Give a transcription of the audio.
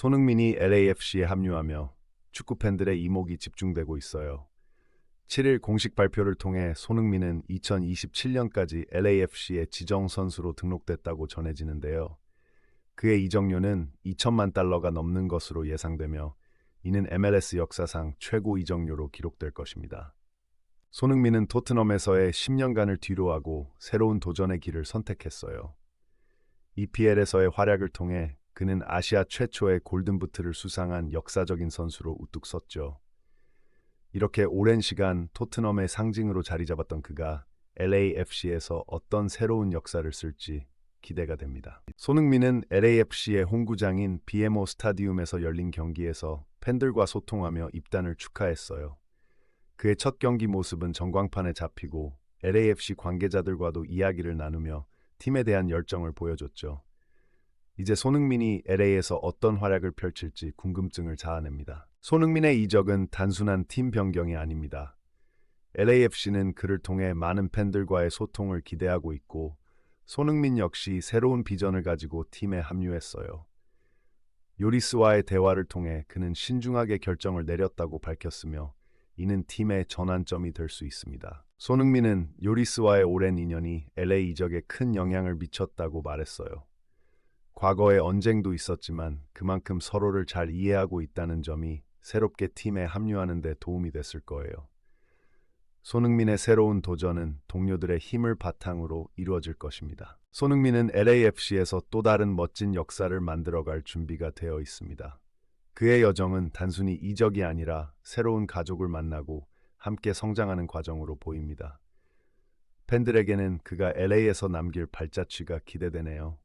손흥민이 LAFC에 합류하며 축구 팬들의 이목이 집중되고 있어요. 7일 공식 발표를 통해 손흥민은 2027년까지 LAFC의 지정 선수로 등록됐다고 전해지는데요. 그의 이적료는 2천만 달러가 넘는 것으로 예상되며 이는 MLS 역사상 최고 이적료로 기록될 것입니다. 손흥민은 토트넘에서의 10년간을 뒤로하고 새로운 도전의 길을 선택했어요. EPL에서의 활약을 통해 그는 아시아 최초의 골든부트를 수상한 역사적인 선수로 우뚝 섰죠. 이렇게 오랜 시간 토트넘의 상징으로 자리 잡았던 그가 LAFC에서 어떤 새로운 역사를 쓸지 기대가 됩니다. 손흥민은 LAFC의 홈구장인 BMO 스타디움에서 열린 경기에서 팬들과 소통하며 입단을 축하했어요. 그의 첫 경기 모습은 전광판에 잡히고 LAFC 관계자들과도 이야기를 나누며 팀에 대한 열정을 보여줬죠. 이제 손흥민이 LA에서 어떤 활약을 펼칠지 궁금증을 자아냅니다. 손흥민의 이적은 단순한 팀 변경이 아닙니다. LAFC는 그를 통해 많은 팬들과의 소통을 기대하고 있고 손흥민 역시 새로운 비전을 가지고 팀에 합류했어요. 요리스와의 대화를 통해 그는 신중하게 결정을 내렸다고 밝혔으며 이는 팀의 전환점이 될 수 있습니다. 손흥민은 요리스와의 오랜 인연이 LA 이적에 큰 영향을 미쳤다고 말했어요. 과거에 언쟁도 있었지만 그만큼 서로를 잘 이해하고 있다는 점이 새롭게 팀에 합류하는 데 도움이 됐을 거예요. 손흥민의 새로운 도전은 동료들의 힘을 바탕으로 이루어질 것입니다. 손흥민은 LAFC에서 또 다른 멋진 역사를 만들어갈 준비가 되어 있습니다. 그의 여정은 단순히 이적이 아니라 새로운 가족을 만나고 함께 성장하는 과정으로 보입니다. 팬들에게는 그가 LA에서 남길 발자취가 기대되네요.